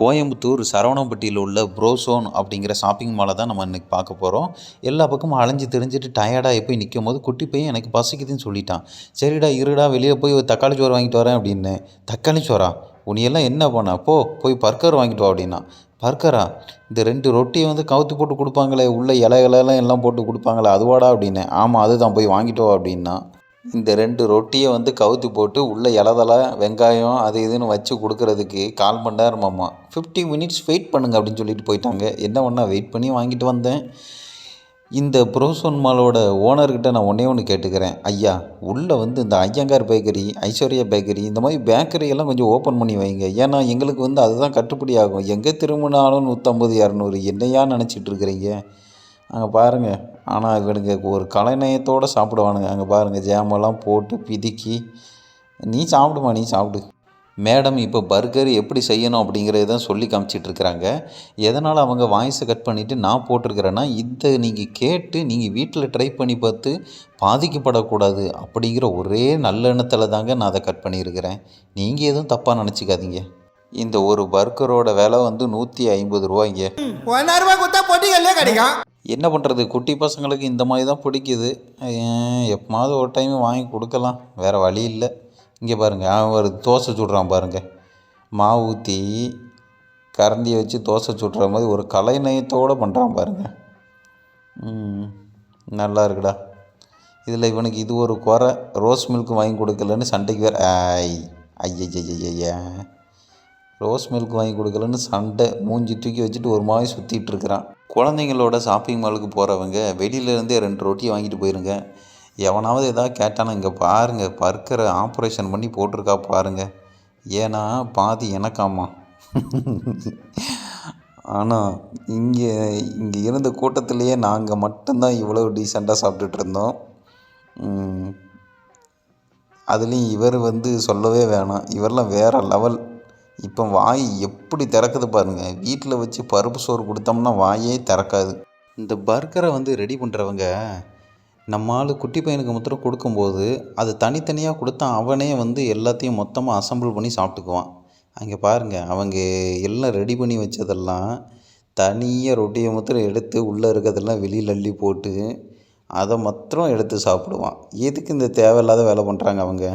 கோயம்புத்தூர் சரவணம்பட்டியில் உள்ள ப்ரோசோன் அப்படிங்கிற ஷாப்பிங் மாலை தான் நம்ம இன்றைக்கி பார்க்க போகிறோம் எல்லா பக்கமும் அலைஞ்சு தெரிஞ்சுட்டு டயர்டாக போய் நிற்கும் போது குட்டி பையன் எனக்கு பசிக்குதுன்னு சொல்லிட்டான். சரிடா இருடா வெளியே போய் ஒரு தக்காளி சோறு வாங்கிட்டு வரேன் அப்படின்னு. தக்காளி சோறா? உனியெல்லாம் என்ன பண்ண? போ போய் பர்கர் வாங்கிட்டு வா அப்படின்னா. பர்கரா இந்த ரெண்டு ரொட்டியை வந்து கவுத்து போட்டு கொடுப்பாங்களே உள்ள இலைகளெல்லாம் எல்லாம் போட்டு கொடுப்பாங்களே அதுவாடா அப்படின்னு. ஆமாம் அதுதான் போய் வாங்கிட்டு வா அப்படின்னா. இந்த ரெண்டு ரொட்டியை வந்து கவுத்தி போட்டு உள்ளே இலதலை வெங்காயம் அது இதுன்னு வச்சு கொடுக்கறதுக்கு கால் மணி நேரமாம்மா ஃபிஃப்டி மினிட்ஸ் வெயிட் பண்ணுங்க அப்படின்னு சொல்லிட்டு போயிட்டாங்க. என்ன பண்ணால் வெயிட் பண்ணி வாங்கிட்டு வந்தேன். இந்த ப்ரோசோன் மாலோட ஓனர்கிட்ட நான் ஒன்றே ஒன்று கேட்டுக்கிறேன். ஐயா உள்ளே வந்து இந்த ஐயங்கார் பேக்கரி ஐஸ்வர்யா பேக்கரி இந்த மாதிரி பேக்கரியெல்லாம் கொஞ்சம் ஓப்பன் பண்ணி வைங்க. ஏன்னா எங்களுக்கு வந்து அதுதான் கட்டுப்படி ஆகும். எங்கே திரும்பினாலும் நூற்றம்பது இரநூறு என்னையா நினச்சிட்டு இருக்கிறீங்க? அங்கே பாருங்கள் ஆனால் இவனுங்க ஒரு கலைநயத்தோடு சாப்பிடுவானுங்க. அங்கே பாருங்கள் ஜாமெல்லாம் போட்டு பிதுக்கி நீ சாப்பிடுமா நீ சாப்பிடு. மேடம் இப்போ பர்கர் எப்படி செய்யணும்? அப்படிங்கிறத தான் சொல்லி காமிச்சிட்ருக்குறாங்க எதனால் அவங்க வாய்ஸை கட் பண்ணிவிட்டு நான் போட்டிருக்கிறேன்னா இதை நீங்கள் கேட்டு நீங்கள் வீட்டில் ட்ரை பண்ணி பார்த்து பாதிக்கப்படக்கூடாது அப்படிங்கிற ஒரே நல்லெண்ணத்தில் தாங்க நான் அதை கட் பண்ணியிருக்கிறேன். நீங்கள் எதுவும் தப்பாக நினச்சிக்காதீங்க. இந்த ஒரு பர்கரோட விலை வந்து நூற்றி ஐம்பது ரூபாய்ங்க. ஒன்றாயிரம் ரூபாய் கொடுத்தா பொட்டிகள்லேயே கிடைக்கும். என்ன பண்ணுறது குட்டி பசங்களுக்கு இந்த மாதிரி தான் பிடிக்குது. எப்போமாவது ஒரு டைம் வாங்கி கொடுக்கலாம். வேறு வழி இல்லை. இங்கே பாருங்கள் அவன் ஒரு தோசை சுடுறான் பாருங்கள் மாவு ஊற்றி கரண்டியை வச்சு தோசை சுடுற மாதிரி ஒரு கலைநயத்தோடு பண்ணுறான் பாருங்கள் நல்லா இருக்குடா. இதில் இவனுக்கு இது ஒரு குறை. ரோஸ் மில்க் வாங்கி கொடுக்கலன்னு சண்டைக்கு வேறு ஐ ஐயய்யய்யா. ரோஸ் மில்க் வாங்கி கொடுக்கலன்னு சண்டை மூஞ்சி தூக்கி வச்சுட்டு ஒரு மாதிரி சுற்றிட்டு இருக்கிறான். குழந்தைங்களோட ஷாப்பிங் மாலுக்கு போகிறவங்க வெளியிலேருந்தே ரெண்டு ரொட்டி வாங்கிட்டு போயிருங்க. எவனாவது எதாவது கேட்டானா இங்கே பாருங்கள் பர்க்கரை ஆப்ரேஷன் பண்ணி போட்டிருக்கா பாருங்கள் ஏன்னா பாதி எனக்காமா ஆனால் இங்கே இங்கே இருந்த கூட்டத்திலேயே நாங்கள் மட்டும்தான் இவ்வளோ டீசெண்டாக சாப்பிட்டுட்டு இருந்தோம். அதுலேயும் இவர் வந்து சொல்லவே வேணாம். இவரெலாம் வேறு லெவல் இப்போ வாய் எப்படி திறக்குது பாருங்கள் வீட்டில் வச்சு பருப்பு சோறு கொடுத்தோம்னா வாயே திறக்காது. இந்த பர்கரை வந்து ரெடி பண்ணுறவங்க நம்ம ஆள் குட்டி பையனுக்கு மொத்தம் கொடுக்கும்போது அது தனித்தனியாக கொடுத்தா அவனே வந்து எல்லாத்தையும் மொத்தமாக அசம்பிள் பண்ணி சாப்பிட்டுக்குவான். அங்கே பாருங்கள் அவங்க எல்லாம் ரெடி பண்ணி வச்சதெல்லாம் தனியாக ரொட்டியை மாத்திரம் எடுத்து உள்ளே இருக்கிறதெல்லாம் வெளியில் அள்ளி போட்டு அதை மாத்திரம் எடுத்து சாப்பிடுவான். எதுக்கு இந்த தேவையில்லாத வேலை பண்ணுறாங்க அவங்க?